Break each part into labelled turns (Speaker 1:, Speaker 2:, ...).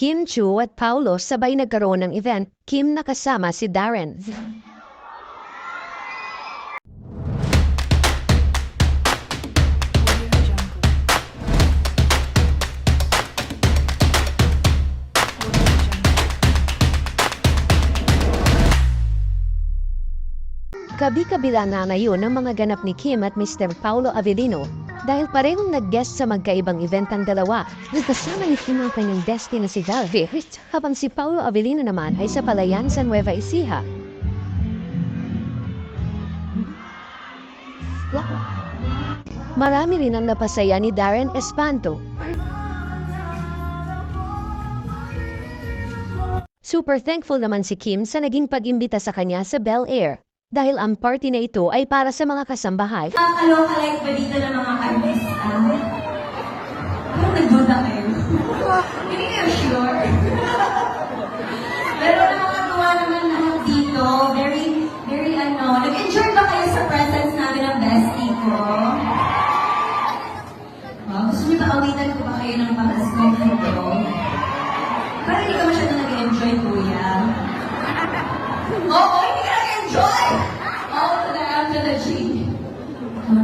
Speaker 1: Kim Chu at Paulo sabay nagkaroon ng event, Kim nakasama si Darren. Kabi-kabila na ngayon ang mga ganap ni Kim at Mr. Paulo Avellino dahil parehong nag-guest sa magkaibang event ang dalawa. Kasama ni Kim ang kanyang bestie na si Valverde habang si Paulo Avellino naman ay sa palayan sa Nueva Ecija. Marami rin ang napasaya ni Darren Espanto. Super thankful naman si Kim sa naging pag-imbita sa kanya sa Bel Air dahil ang party na ito ay para sa mga kasambahay.
Speaker 2: Nakakaloka like ba dito ng mga artista? Parang nagduda kayo. Hindi kayo sure. Pero nakakatuwa naman lahat dito. Very, very ano. Nag-enjoy ba kayo sa presence namin ng bestie ko? Wow, gusto niyo ba awitan ko ba kayo ng paras ko dito? Parang hindi ka masyado nag-enjoy, kuya. Oo, hindi nag-enjoy! Oo, to the G. Na.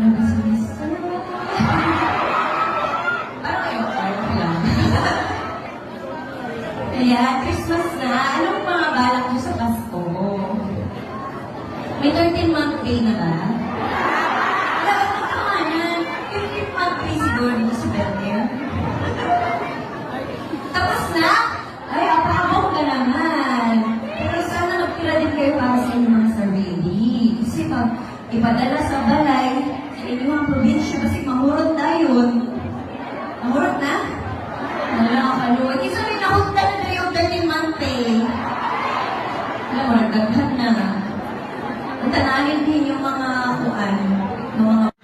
Speaker 2: Parang kayo, okay lang. Ayan, Christmas na. Anong mga balak niyo sa Pasko? May 13-month pay na ba? Wala, ano ka yan? 15-month pay siguro dito sa Belgium. Tapos na? Ay, apabong ka naman. Pero sana nagtira din kayo para sa inyong mga sarili. Kasi pag ipadala sa balay, sa inyong probinsya, kasi mahurot na yun. Mahurot na? Wala ka kaluwag. Isa rin na na yung 13-month pay. Alam mo, nagdaghan na. Ang tanangin din yung mga kuan, yung mga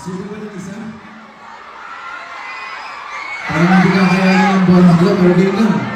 Speaker 3: Sino ba yung isa? Parang hindi ka kaya ng bola ko, pero game.